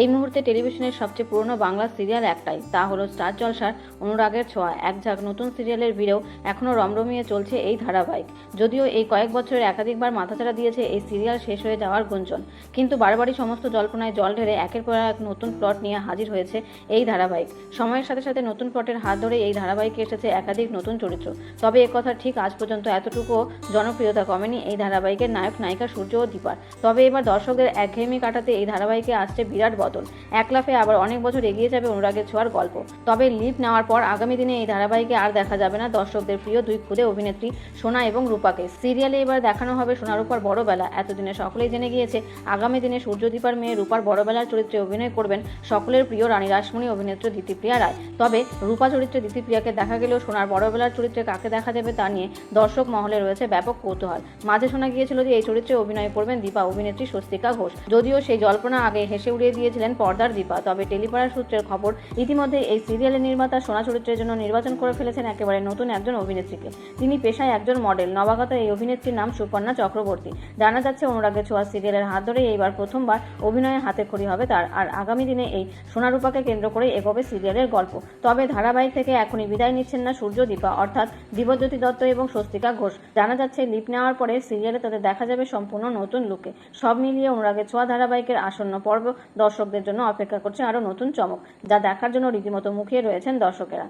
এই মুহূর্তে টেলিভিশনের সবচেয়ে পুরনো বাংলা সিরিয়াল একটাই, তা হলো স্টার জলসার অনুরাগের ছোঁয়া। এক ঝাঁক নতুন সিরিয়ালের ভিড়েও এখনও রমরমিয়ে চলছে এই ধারাবাহিক। যদিও এই কয়েক বছরের একাধিকবার মাথাচাড়া দিয়েছে এই সিরিয়াল শেষ হয়ে যাওয়ার গুঞ্জন। কিন্তু বারবারই সমস্ত জল্পনায় জল ঢেলে একের পর এক নতুন প্লট নিয়ে হাজির হয়েছে এই ধারাবাহিক। সময়ের সাথে সাথে নতুন প্লটের হাত ধরে এই ধারাবাহিকে এসেছে একাধিক নতুন চরিত্র। তবে একথা ঠিক আজ পর্যন্ত এতটুকুও জনপ্রিয়তা কমেনি এই ধারাবাহিকের নায়ক, নায়িকা সূর্য ও দীপার। তবে এবার দর্শকদের একঘেয়েমি কাটাতে এই ধারাবাহিকে আসছে বিরাট বদল এক লাফে আবার অনেক বছর এগিয়ে যাবে অনুরাগের ছোঁয়ার গল্প। তবে লিভ নেওয়ার পর আগামী দিনে এই ধারাবাহিকে আর দেখা যাবে না দর্শকদের প্রিয় দুই খুদে অভিনেত্রী সোনা এবং রূপাকে। সিরিয়ালে এবার দেখানো হবে সোনা রূপার বড়বেলা। এতদিনে সকলেই জেনে গিয়েছে, আগামী দিনে সূর্যদীপার মেয়ে রূপার বড়বেলার চরিত্রে অভিনয় করবেন সকলের প্রিয় রানী রাসমণি অভিনেত্রী দ্বিতীপ্রিয়া রায়। তবে রূপা চরিত্রে দিতিপ্রিয়াকে দেখা গেলেও সোনার বড়বেলার চরিত্রে কাকে দেখা যাবে তা নিয়ে দর্শক মহলে রয়েছে ব্যাপক কৌতূহল। মাঝে শোনা গিয়েছিল যে এই চরিত্রে অভিনয় করবেন দীপা অভিনেত্রী স্বস্তিকা ঘোষ। যদিও সেই জল্পনা আগে হেসে উড়িয়ে দিয়েছিলেন পর্দার দীপা তবে টেলিপাড়ার সূত্রের খবর, ইতিমধ্যে এই সিরিয়ালের নির্মাতা সোনা চরিত্রের জন্য নির্বাচন করে ফেলেছেন একেবারে নতুন একজন অভিনেত্রীকে। তিনি পেশায় একজন মডেল। নবাগত এই অভিনেত্রীর নাম সুপর্ণা চক্রবর্তী। জানা যাচ্ছে অনুরাগের ছোঁয়া সিরিয়ালের হাত ধরে এইবার প্রথমবার অভিনয়ে হাতে খড়ি হবে তার। আর আগামী দিনে এই সোনারূপাকে কেন্দ্র করে এগোবে সিরিয়ালের গল্প। তবে ধারাবাহিক থেকে এখনই বিদায় নিচ্ছেন না সূর্য দীপা, অর্থাৎ দিবজ্যোতি দত্ত এবং স্বস্তিকা ঘোষ। জানা যাচ্ছে, লিপ নেওয়ার পরে সিরিয়ালে তাদের দেখা যাবে সম্পূর্ণ নতুন লুকে। সব মিলিয়ে অনুরাগের ছোঁয়া ধারাবাহিকের আসন্ন পর্ব দর্শকদের জন্য অপেক্ষা করছে আরও নতুন চমক যা দেখার জন্য রীতিমতো মুখিয়ে রয়েছেন দর্শকেরা।